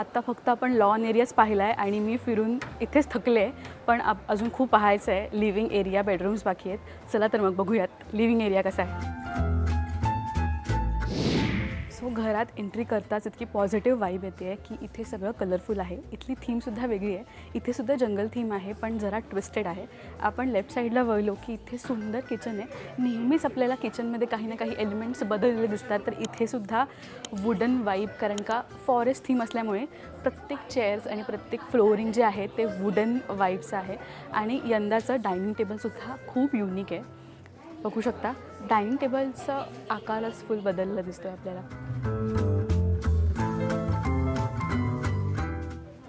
आत्ता फक्त आपण लॉन एरियाच पाहिला आहे आणि मी फिरून इथेच थकले पण आप अजून खूप पाहायचं आहे लिव्हिंग एरिया बेडरूम्स बाकी आहेत. चला तर मग बघूयात. लिव्हिंग एरिया कसा आहे? सो घरात एंट्री करताच इतकी पॉझिटिव्ह वाईब येते आहे की इथे सगळं कलरफुल आहे. इथली थीमसुद्धा वेगळी आहे. इथेसुद्धा जंगल थीम आहे पण जरा ट्विस्टेड आहे. आपण लेफ्ट साईडला वळलो की इथे सुंदर किचन आहे. नेहमीच आपल्याला किचनमध्ये काही ना काही एलिमेंट्स बदललेले दिसतात. तर इथेसुद्धा वुडन वाईब कारण का फॉरेस्ट थीम असल्यामुळे प्रत्येक चेअर्स आणि प्रत्येक फ्लोरिंग जे आहे ते वुडन वाईब्स आहे. आणि यंदाचं डायनिंग टेबलसुद्धा खूप युनिक आहे. बघू शकता. डायनिंग टेबलचं आकारच फुल बदललं दिसतो आहे आपल्याला.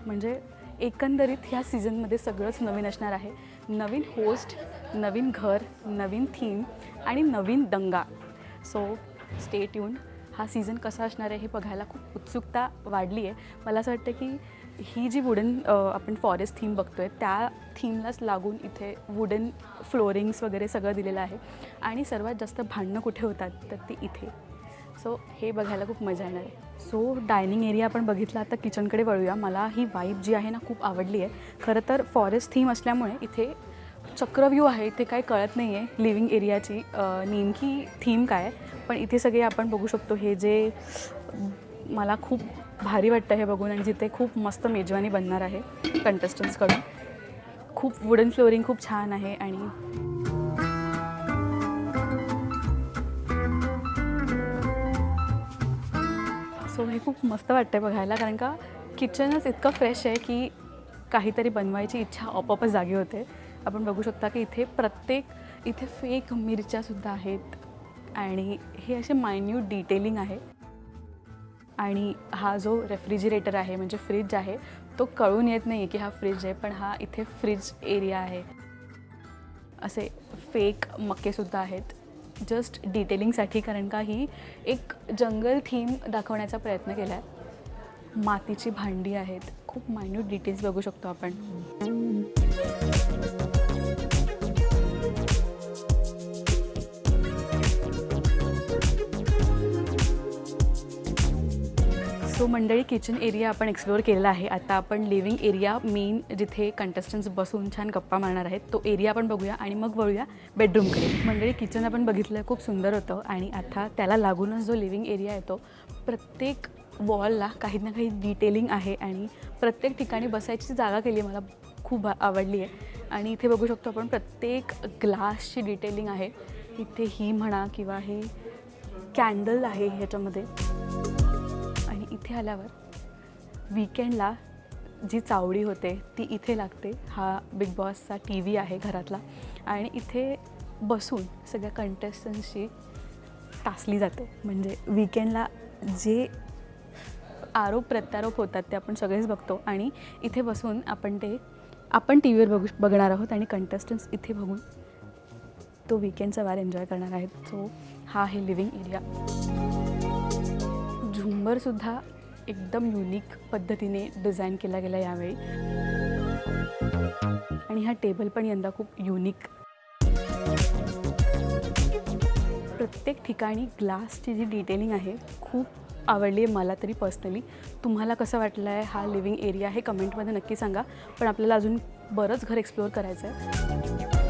म्हणजे एकंदरीत ह्या सीझनमध्ये सगळंच नवीन असणार आहे. नवीन होस्ट नवीन घर नवीन थीम आणि नवीन दंगा. सो स्टे ट्यून हा सीझन कसा असणार आहे हे बघायला खूप उत्सुकता वाढली आहे मला असं वाटतं की ही जी वुडन आपण फॉरेस्ट थीम बघतो आहे त्या थीमलाच लागून इथे वुडन फ्लोरिंग्स वगैरे सगळं दिलेलं आहे. आणि सर्वात जास्त भांडणं कुठे होतात तर ती इथे. सो हे बघायला खूप मजा येणार आहे. सो डायनिंग एरिया आपण बघितला आता किचनकडे वळूया. मला ही वाईब जी आहे ना खूप आवडली आहे. खरं तर फॉरेस्ट थीम असल्यामुळे इथे चक्रव्यू आहे इथे काही कळत नाही आहे लिव्हिंग एरियाची नेमकी थीम काय आहे. पण इथे सगळे आपण बघू शकतो हे जे मला खूप भारी वाटतं हे बघून आणि जिथे खूप मस्त मेजवानी बनणार आहे कंटेस्टंट्सकडून खूप वुडन फ्लोरिंग खूप छान आहे आणि सो हे खूप मस्त वाटतं आहे बघायला कारण का किचनच इतकं फ्रेश आहे की काहीतरी बनवायची इच्छा आपोआपच जागी होते. आपण बघू शकता की इथे प्रत्येक इथे फेक मिरच्यासुद्धा आहेत आणि हे असे मायन्यूट डिटेलिंग आहे. आणि हा जो रेफ्रिजिरेटर आहे म्हणजे फ्रीज आहे तो कळून येत नाही आहे की हा फ्रीज आहे पण हा इथे फ्रीज एरिया आहे. असे फेक मक्केसुद्धा आहेत. जस्ट डिटेलिंगसाठी कारण का ही एक जंगल थीम दाखवण्याचा प्रयत्न केला आहे मातीची भांडी आहेत. खूप मायन्यूट डिटेल्स बघू शकतो आपण. सो मंडळी किचन एरिया आपण एक्सप्लोअर केलेला आहे. आता आपण लिव्हिंग एरिया मेन जिथे कंटेस्टंट्स बसून छान गप्पा मारणार आहेत तो एरिया आपण बघूया आणि मग वळूया बेडरूमकडे मंडळी किचन आपण बघितलं खूप सुंदर होतं आणि आता त्याला लागूनच जो लिव्हिंग एरिया येतो प्रत्येक वॉलला काही ना काही डिटेलिंग आहे आणि प्रत्येक ठिकाणी बसायची जागा केली आहे मला खूप आवडली आहे. आणि इथे बघू शकतो आपण प्रत्येक ग्लासची डिटेलिंग आहे. इथे ही म्हणा किंवा हे कॅन्डल आहे ह्याच्यामध्ये. इथे आल्यावर विकेंडला जी चावडी होते ती इथे लागते. हा बिग बॉसचा टी व्ही आहे घरातला. आणि इथे बसून सगळ्या कंटेस्टंट्सची तासली जाते. म्हणजे विकेंडला जे आरोप प्रत्यारोप होतात ते आपण सगळेच बघतो. आणि इथे बसून आपण ते आपण टी व्हीवर बघू बघणार आहोत आणि कंटेस्टंट्स इथे बघून तो विकेंडचा वार एन्जॉय करणार आहेत. सो हा आहे लिव्हिंग एरिया झुंबरसुद्धा एकदम युनिक पद्धतीने डिझाईन केला गेला यावेळी. आणि हा टेबल पण यंदा खूप युनिक प्रत्येक ठिकाणी ग्लासची जी डिटेलिंग आहे खूप आवडली आहे मला तरी पर्सनली तुम्हाला कसं वाटलं आहे हा लिव्हिंग एरिया हे कमेंटमध्ये नक्की सांगा. पण आपल्याला अजून बरंच घर एक्सप्लोअर करायचं आहे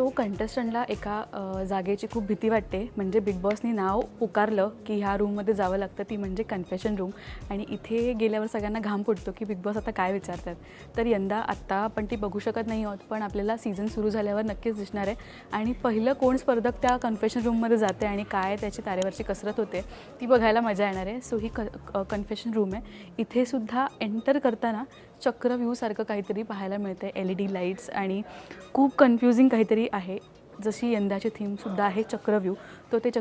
सो कंटेस्टंटला एका जागेची खूप भीती वाटते. म्हणजे बिग बॉसनी नाव पुकारलं की ह्या रूममध्ये जावं लागतं. ती म्हणजे कन्फेशन रूम. आणि इथे गेल्यावर सगळ्यांना घाम फुटतो की बिग बॉस आता काय विचारतात. तर यंदा आत्ता आपण ती बघू शकत नाही आहोत पण आपल्याला सीझन सुरू झाल्यावर नक्कीच दिसणार आहे. आणि पहिलं कोण स्पर्धक त्या कन्फेशन रूममध्ये जाते आणि काय त्याची तारेवरची कसरत होते ती बघायला मजा येणार आहे. सो ही क कन्फेशन रूम आहे. इथेसुद्धा एंटर करताना चक्रव्यूसारखं काहीतरी पाहायला मिळतं एल ई डी लाईट्स आणि खूप कन्फ्युजिंग काहीतरी आहे. जशी यंदाची थीमसुद्धा आहे चक्रव्यू तो ते चक्र